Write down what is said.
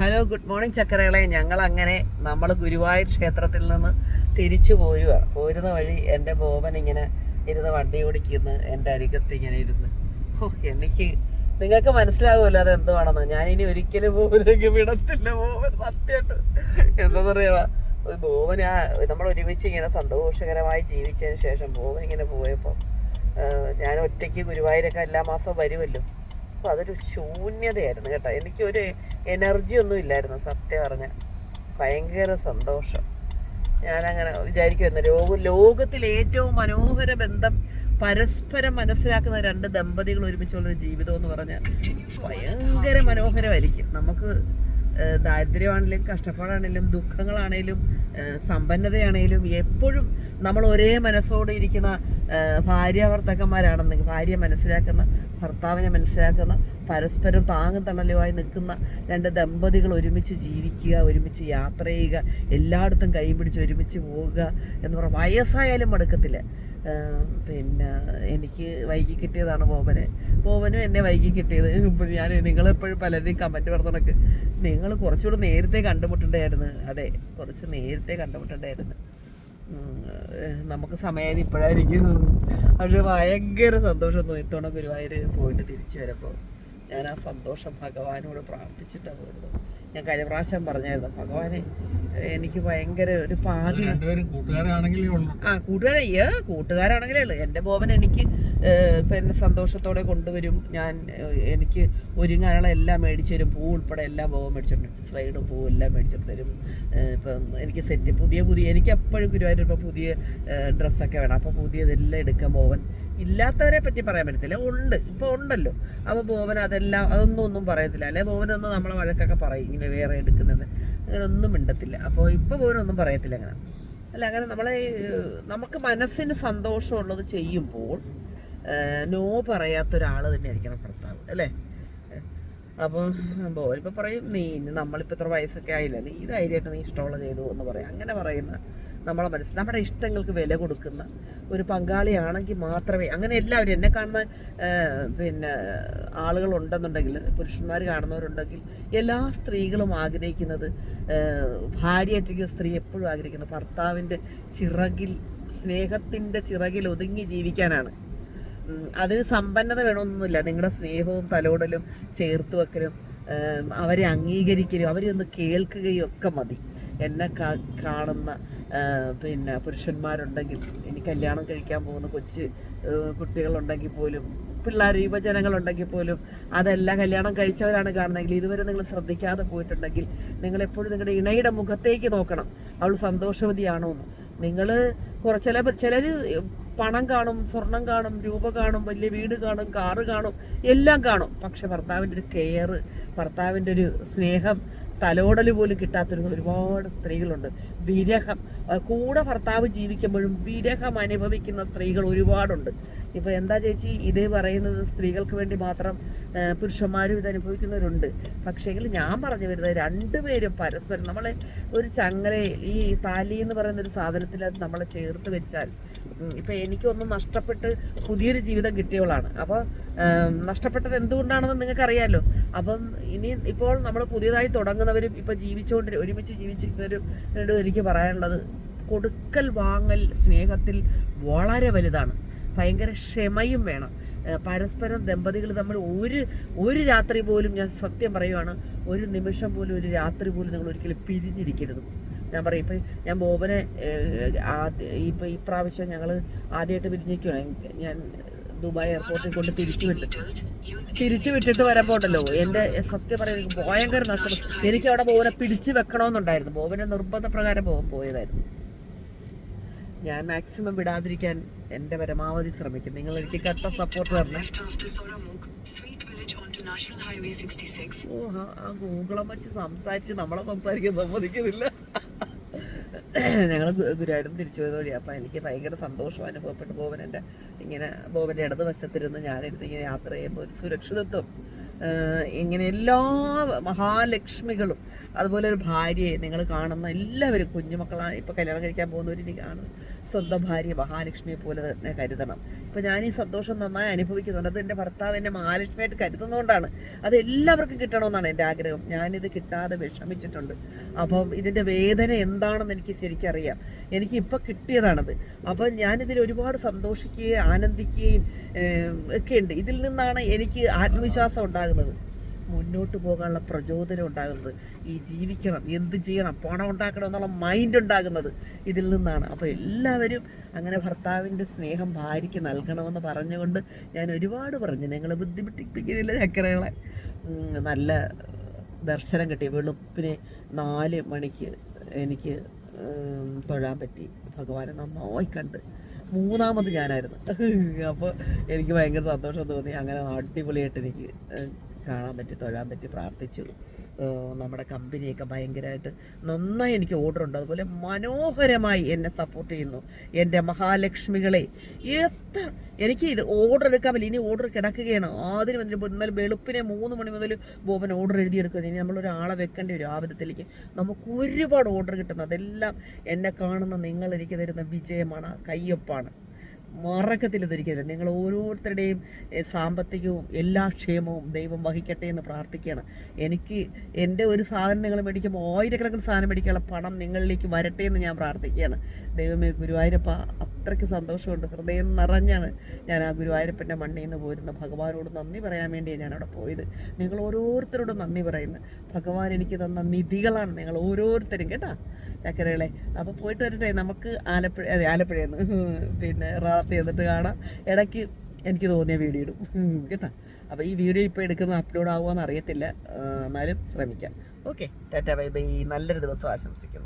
Hello good morning ചക്കരകളെ. ഞങ്ങൾ അങ്ങനെ നമ്മൾ ഗുരുവായൂർ ക്ഷേത്രത്തിൽ നിന്ന് തിരിച്ചു പോരുക പോരുന്ന വഴി എന്റെ ബോബൻ ഇങ്ങനെ ഇരുന്ന് വണ്ടി ഓടിക്കുന്നു എന്റെ അരികത്ത് ഇങ്ങനെ ഇരുന്ന്. ഓ എനിക്ക് നിങ്ങൾക്ക് മനസ്സിലാകുമല്ലോ അത് എന്തുവാണെന്ന് ഞാനിനി ഒരിക്കലും ബോബനൊക്കെ വിടത്തില്ല ബോബൻ സത്യമായിട്ട്. എന്താ പറയുക ബോബൻ ആ നമ്മൾ ഒരുമിച്ച് ഇങ്ങനെ സന്തോഷകരമായി ജീവിച്ചതിന് ശേഷം ബോബൻ ഇങ്ങനെ പോയപ്പോൾ ഞാൻ ഒറ്റയ്ക്ക് ഗുരുവായൂരൊക്കെ എല്ലാ മാസവും വരുമല്ലോ. അപ്പോൾ അതൊരു ശൂന്യതയായിരുന്നു കേട്ടോ. എനിക്കൊരു എനർജി ഒന്നും ഇല്ലായിരുന്നു സത്യം പറഞ്ഞ. ഭയങ്കര സന്തോഷം. ഞാനങ്ങനെ വിചാരിക്കുമായിരുന്നു ലോക ലോകത്തിൽ ഏറ്റവും മനോഹര ബന്ധം പരസ്പരം മനസ്സിലാക്കുന്ന രണ്ട് ദമ്പതികൾ ഒരുമിച്ചുള്ളൊരു ജീവിതം എന്ന് പറഞ്ഞാൽ ഭയങ്കര മനോഹരമായിരിക്കും. നമുക്ക് ദാരിദ്ര്യമാണെങ്കിലും കഷ്ടപ്പാടാണെങ്കിലും ദുഃഖങ്ങളാണേലും സമ്പന്നതയാണെങ്കിലും എപ്പോഴും നമ്മൾ ഒരേ മനസ്സോടെ ഇരിക്കുന്ന ഭാര്യ ഭർത്തക്കന്മാരാണെന്നെങ്കിൽ ഭാര്യയെ മനസ്സിലാക്കുന്ന ഭർത്താവിനെ മനസ്സിലാക്കുന്ന പരസ്പരം താങ്ങും തണലുമായി നിൽക്കുന്ന രണ്ട് ദമ്പതികൾ ഒരുമിച്ച് ജീവിക്കുക ഒരുമിച്ച് യാത്ര ചെയ്യുക എല്ലായിടത്തും കൈ പിടിച്ച് ഒരുമിച്ച് പോവുക എന്ന് പറഞ്ഞാൽ വയസ്സായാലും മടുക്കത്തില്ല. പിന്നെ എനിക്ക് വൈകി കിട്ടിയതാണ് ബോബന്. ബോബനും എന്നെ വൈകി കിട്ടിയത്. ഞാൻ നിങ്ങളെപ്പോഴും പലരുടെയും കമന്റ് പറഞ്ഞ നിങ്ങൾ കുറച്ചുകൂടെ നേരത്തെ കണ്ടുമുട്ടണ്ടായിരുന്നു അതെ കുറച്ച് നേരത്തെ കണ്ടുമുട്ടണ്ടായിരുന്നു നമുക്ക് സമയം ഇപ്പോഴായിരിക്കും അവർ ഭയങ്കര സന്തോഷം തോന്നി ഇത്തവണ ഗുരുവായൂർ പോയിട്ട് തിരിച്ചു വരുമ്പോൾ. ഞാൻ ആ സന്തോഷം ഭഗവാനോട് പ്രാർത്ഥിച്ചിട്ടാണ് പോയത്. ഞാൻ കഴിഞ്ഞ പ്രാവശ്യം പറഞ്ഞായിരുന്നു ഭഗവാനെ എനിക്ക് ഭയങ്കര ഒരു പാതി ആ കൂട്ടുകാരെ കൂട്ടുകാരാണെങ്കിലേ ഉള്ളൂ. എന്റെ ബോബൻ എനിക്ക് പിന്നെ സന്തോഷത്തോടെ കൊണ്ടുവരും. ഞാൻ എനിക്ക് ഒരുങ്ങാനുള്ള എല്ലാം മേടിച്ചു തരും. പൂ ഉൾപ്പെടെ എല്ലാം ബോബൻ മേടിച്ചിട്ടുണ്ട് സ്ലൈഡ് പൂ എല്ലാം മേടിച്ചിട്ട് തരും. ഇപ്പം എനിക്ക് സെറ്റ് പുതിയ പുതിയ എനിക്ക് എപ്പോഴും ഗുരുവായൂർ ഇപ്പോൾ പുതിയ ഡ്രസ്സൊക്കെ വേണം. അപ്പോൾ പുതിയതെല്ലാം എടുക്കാൻ ബോബൻ ഇല്ലാത്തവരെ പറ്റി പറയാൻ പറ്റത്തില്ല. ഉണ്ട്. ഇപ്പോൾ ഉണ്ടല്ലോ. അപ്പോൾ ബോബൻ അതെല്ലാം അതൊന്നും ഒന്നും പറയത്തില്ല. അല്ലെ? ബോബനൊന്നും നമ്മളെ വഴക്കൊക്കെ പറയും. ഇങ്ങനെ വേറെ എടുക്കുന്നത്. അങ്ങനെ ഒന്നും മിണ്ടത്തില്ല. അപ്പോൾ ഇപ്പോൾ ബോബനൊന്നും പറയത്തില്ല അങ്ങനെ. അല്ല അങ്ങനെ നമ്മളെ നമുക്ക് മനസ്സിന് സന്തോഷമുള്ളത് ചെയ്യുമ്പോൾ നോ പറയാത്ത ഒരാൾ തന്നെ ആയിരിക്കണം ഭർത്താവ്. അല്ലേ? അപ്പോൾ ഓരിപ്പോൾ പറയും നീ നമ്മളിപ്പോൾ ഇത്ര വയസ്സൊക്കെ ആയില്ല? നീ ധൈര്യമായിട്ട് നീ ഇഷ്ടമുള്ള ചെയ്തു എന്ന് പറയും. അങ്ങനെ പറയുന്ന നമ്മളെ മനസ്സിൽ നമ്മുടെ ഇഷ്ടങ്ങൾക്ക് വില കൊടുക്കുന്ന ഒരു പങ്കാളിയാണെങ്കിൽ മാത്രമേ അങ്ങനെ എല്ലാവരും എന്നെ കാണുന്ന പിന്നെ ആളുകളുണ്ടെന്നുണ്ടെങ്കിൽ പുരുഷന്മാർ കാണുന്നവരുണ്ടെങ്കിൽ എല്ലാ സ്ത്രീകളും ആഗ്രഹിക്കുന്നത് ഭാര്യയായിട്ടിരിക്കുന്ന സ്ത്രീ എപ്പോഴും ആഗ്രഹിക്കുന്നത് ഭർത്താവിന്റെ ചിറകിൽ സ്നേഹത്തിന്റെ ചിറകിൽ ഒതുങ്ങി ജീവിക്കാനാണ്. അതിന് സമ്പന്നത വേണമെന്നൊന്നുമില്ല നിങ്ങളുടെ സ്നേഹവും തലോടലും ചേർത്ത് വെക്കലും അവരെ അംഗീകരിക്കലും അവരെ ഒന്ന് കേൾക്കുകയും ഒക്കെ മതി. എന്നെ കാണുന്ന പിന്നെ പുരുഷന്മാരുണ്ടെങ്കിൽ ഇനി കല്യാണം കഴിക്കാൻ പോകുന്ന കൊച്ച് കുട്ടികളുണ്ടെങ്കിൽ പോലും പിള്ളേർ യുവജനങ്ങളുണ്ടെങ്കിൽ പോലും അതെല്ലാം കല്യാണം കഴിച്ചവരാണ് കാണുന്നതെങ്കിൽ ഇതുവരെ നിങ്ങൾ ശ്രദ്ധിക്കാതെ പോയിട്ടുണ്ടെങ്കിൽ നിങ്ങൾ എപ്പോഴും നിങ്ങളുടെ ഇണയുടെ മുഖത്തേക്ക് നോക്കണം. അവൾ സന്തോഷവതിയാണോ എന്ന് നിങ്ങൾ കുറച്ച് ചില ചിലർ പണം കാണും സ്വർണം കാണും രൂപ കാണും വലിയ വീട് കാണും കാറ് കാണും എല്ലാം കാണും. പക്ഷെ ഭർത്താവിന്റെ ഒരു കെയർ ഭർത്താവിന്റെ ഒരു സ്നേഹം തലോടൽ പോലും കിട്ടാത്തൊരു ഒരുപാട് സ്ത്രീകളുണ്ട്. വിരഹം കൂടെ ഭർത്താവ് ജീവിക്കുമ്പോഴും വിരഹം അനുഭവിക്കുന്ന സ്ത്രീകൾ ഒരുപാടുണ്ട്. ഇപ്പോൾ എന്താ ചേച്ചി ഇത് പറയുന്നത് സ്ത്രീകൾക്ക് വേണ്ടി മാത്രം പുരുഷന്മാരും ഇത് അനുഭവിക്കുന്നവരുണ്ട്. പക്ഷേങ്കിൽ ഞാൻ പറഞ്ഞു വരുന്നത് രണ്ടുപേരും പരസ്പരം നമ്മൾ ഒരു ചങ്ങലയിൽ ഈ താലി എന്ന് പറയുന്ന ഒരു സാധനത്തിൽ അത് നമ്മളെ ചേർത്ത് വെച്ചാൽ ഇപ്പം എനിക്കൊന്നും നഷ്ടപ്പെട്ട് പുതിയൊരു ജീവിതം കിട്ടിയവളാണ്. അപ്പോൾ നഷ്ടപ്പെട്ടത് എന്തുകൊണ്ടാണെന്ന് നിങ്ങൾക്കറിയാമല്ലോ അപ്പം ഇനി ഇപ്പോൾ നമ്മൾ പുതിയതായി തുടങ്ങുന്നവരും ഇപ്പം ജീവിച്ചുകൊണ്ട് ഒരുമിച്ച് ജീവിച്ചിരിക്കുന്നവരും രണ്ടും എനിക്ക് പറയാനുള്ളത് കൊടുക്കൽ വാങ്ങൽ സ്നേഹത്തിൽ വളരെ വലുതാണ്. ഭയങ്കര ക്ഷമയും വേണം. പരസ്പരം ദമ്പതികൾ നമ്മൾ ഒരു ഒരു രാത്രി പോലും ഞാൻ സത്യം പറയുവാണ് ഒരു നിമിഷം പോലും ഒരു രാത്രി പോലും നിങ്ങൾ ഒരിക്കലും പിരിഞ്ഞിരിക്കരുത്. ഞാൻ പറയും ഇപ്പം ഞാൻ ബോബനെ ഇപ്പം ഇപ്രാവശ്യം പ്രാവശ്യം ഞങ്ങൾ ആദ്യമായിട്ട് പിരിഞ്ഞിരിക്കുകയാണ് ഞാൻ ദുബായ് എയർപോർട്ടിൽ കൊണ്ട് തിരിച്ചു വിട്ടു തിരിച്ചു വിട്ടിട്ട് വരാൻ പോട്ടല്ലോ എന്റെ സത്യം പറയുന്നത് ഭയങ്കര നഷ്ടം എനിക്ക് അവിടെ ബോവനെ പിടിച്ചു വെക്കണമെന്നുണ്ടായിരുന്നു. ബോബനെ നിർബന്ധ പ്രകാരം ബോബൻ പോയതായിരുന്നു. ഞാൻ മാക്സിമം വിടാതിരിക്കാൻ എന്റെ പരമാവധി ശ്രമിക്കും. നിങ്ങൾ എനിക്ക് കട്ട സപ്പോർട്ട് തരണം. left after Soramuk, Sweet Village onto National Highway 66. ഓ ആ- ഗൂഗിളം വെച്ച് സംസാരിച്ച് നമ്മളെ സംസാരിക്കാൻ സമ്മതിക്കുന്നില്ല. ഞങ്ങൾ ഗുരുവായൂരം തിരിച്ചു പോയത് വഴി അപ്പം എനിക്ക് ഭയങ്കര സന്തോഷം അനുഭവപ്പെട്ടു. ബോബൻ എന്റെ ഇങ്ങനെ ബോബന്റെ ഇടത് വശത്തിരുന്ന് ഞാനിരുന്ന് ഇങ്ങനെ യാത്ര ചെയ്യുമ്പോൾ ഒരു സുരക്ഷിതത്വം. ഇങ്ങനെ എല്ലാ മഹാലക്ഷ്മികളും അതുപോലെ ഒരു ഭാര്യയെ നിങ്ങൾ കാണുന്ന എല്ലാവരും കുഞ്ഞുമക്കളാണ് ഇപ്പോൾ കല്യാണം കഴിക്കാൻ പോകുന്നവരിനി കാണുന്നു സ്വന്തം ഭാര്യ മഹാലക്ഷ്മിയെ പോലെ തന്നെ കരുതണം. ഇപ്പോൾ ഞാൻ ഈ സന്തോഷം നന്നായി അനുഭവിക്കുന്നുണ്ട്. അത് എന്റെ ഭർത്താവ് എന്നെ മഹാലക്ഷ്മിയായിട്ട് കരുതുന്നതുകൊണ്ടാണ് അത് എല്ലാവർക്കും കിട്ടണമെന്നാണ് എന്റെ ആഗ്രഹം. ഞാനിത് കിട്ടാതെ വിഷമിച്ചിട്ടുണ്ട്. അപ്പം ഇതിന്റെ വേദന എന്താണെന്ന് എനിക്ക് ശരിക്കറിയാം. എനിക്ക് ഇപ്പോൾ കിട്ടിയതാണത്. അപ്പം ഞാനിതിൽ ഒരുപാട് സന്തോഷിക്കുകയും ആനന്ദിക്കുകയും ഒക്കെ ഉണ്ട്. ഇതിൽ നിന്നാണ് എനിക്ക് ആത്മവിശ്വാസം ഉണ്ടാകുന്നത്. മുന്നോട്ട് പോകാനുള്ള പ്രചോദനം ഉണ്ടാകുന്നത്. ഈ ജീവിക്കണം എന്ത് ചെയ്യണം പണം ഉണ്ടാക്കണം എന്നുള്ള മൈൻഡ് ഉണ്ടാകുന്നത് ഇതിൽ നിന്നാണ്. അപ്പോൾ എല്ലാവരും അങ്ങനെ ഭർത്താവിന്റെ സ്നേഹം ഭാര്യയ്ക്ക് നൽകണമെന്ന് പറഞ്ഞുകൊണ്ട് ഞാൻ ഒരുപാട് പറഞ്ഞു. നിങ്ങളെ ബുദ്ധിമുട്ടിപ്പിക്കുന്നില്ല ചക്കരകളെ. നല്ല ദർശനം കിട്ടി. വെളുപ്പിന് നാല് മണിക്ക് എനിക്ക് തൊഴാൻ പറ്റി. ഭഗവാനെ നന്നായി കണ്ട്. മൂന്നാമത് ഞാനായിരുന്നു. അപ്പോൾ എനിക്ക് ഭയങ്കര സന്തോഷം തോന്നി. അങ്ങനെ അടിപൊളിയായിട്ട് എനിക്ക് കാണാൻ പറ്റി തൊഴാൻ പറ്റി പ്രാർത്ഥിച്ചു. നമ്മുടെ കമ്പനിയൊക്കെ ഭയങ്കരമായിട്ട് നന്നായി എനിക്ക് ഓർഡർ ഉണ്ട് അതുപോലെ മനോഹരമായി എന്നെ സപ്പോർട്ട് ചെയ്യുന്നു. എന്റെ മഹാലക്ഷ്മികളെ എത്ര എനിക്ക് ഇത് ഓർഡർ എടുക്കാൻ പറ്റില്ല. ഇനി ഓർഡർ കിടക്കുകയാണ്. ആദ്യം വന്നിട്ട് ഇന്നലെ വെളുപ്പിനെ മൂന്ന് മണി മുതൽ ബോബൻ ഓർഡർ എഴുതിയെടുക്കുന്നത് ഇനി നമ്മളൊരാളെ വെക്കേണ്ടി വരും. ആവിധത്തിലേക്ക് വിധത്തിലേക്ക് നമുക്ക് ഒരുപാട് ഓർഡർ കിട്ടുന്നു. അതെല്ലാം എന്നെ കാണുന്ന നിങ്ങൾ എനിക്ക് തരുന്ന വിജയമാണ് കയ്യൊപ്പാണ്. മറക്കത്തിൽ ധരിക്കരുത് നിങ്ങൾ ഓരോരുത്തരുടെയും സാമ്പത്തികവും എല്ലാ ക്ഷേമവും ദൈവം വഹിക്കട്ടെ എന്ന് പ്രാർത്ഥിക്കുകയാണ്. എനിക്ക് എന്റെ ഒരു സാധനം നിങ്ങൾ മേടിക്കുമ്പോൾ ആയിരക്കണക്കിന് സാധനം മേടിക്കാനുള്ള പണം നിങ്ങളിലേക്ക് വരട്ടെ എന്ന് ഞാൻ പ്രാർത്ഥിക്കുകയാണ്. ദൈവമേ ഗുരുവായൂരപ്പ അത്രയ്ക്ക് സന്തോഷമുണ്ട്. ഹൃദയം നിറഞ്ഞാണ് ഞാൻ ആ ഗുരുവായൂരപ്പന്റെ മണ്ണിൽ നിന്ന് പോരുന്ന ഭഗവാനോട് നന്ദി പറയാൻ വേണ്ടിയാണ് ഞാൻ അവിടെ പോയത്. നിങ്ങൾ ഓരോരുത്തരോടും നന്ദി പറയുന്നത് ഭഗവാൻ എനിക്ക് തന്ന നിധികളാണ് നിങ്ങൾ ഓരോരുത്തരും കേട്ടോ? ചക്കരകളെ അപ്പോൾ പോയിട്ട് വരട്ടെ. നമുക്ക് ആലപ്പുഴ ആലപ്പുഴയെന്ന് പിന്നെ എറണാകുളത്ത് ചെയ്തിട്ട് കാണാം. ഇടയ്ക്ക് എനിക്ക് തോന്നിയ വീഡിയോ ഇടും. കേട്ടോ? അപ്പോൾ ഈ വീഡിയോ ഇപ്പോൾ എടുക്കുന്നത് അപ്ലോഡ് ആകുമോ എന്ന് അറിയത്തില്ല എന്നാലും ശ്രമിക്കാം. Okay tata bye bye. നല്ലൊരു ദിവസം ആശംസിക്കുന്നു.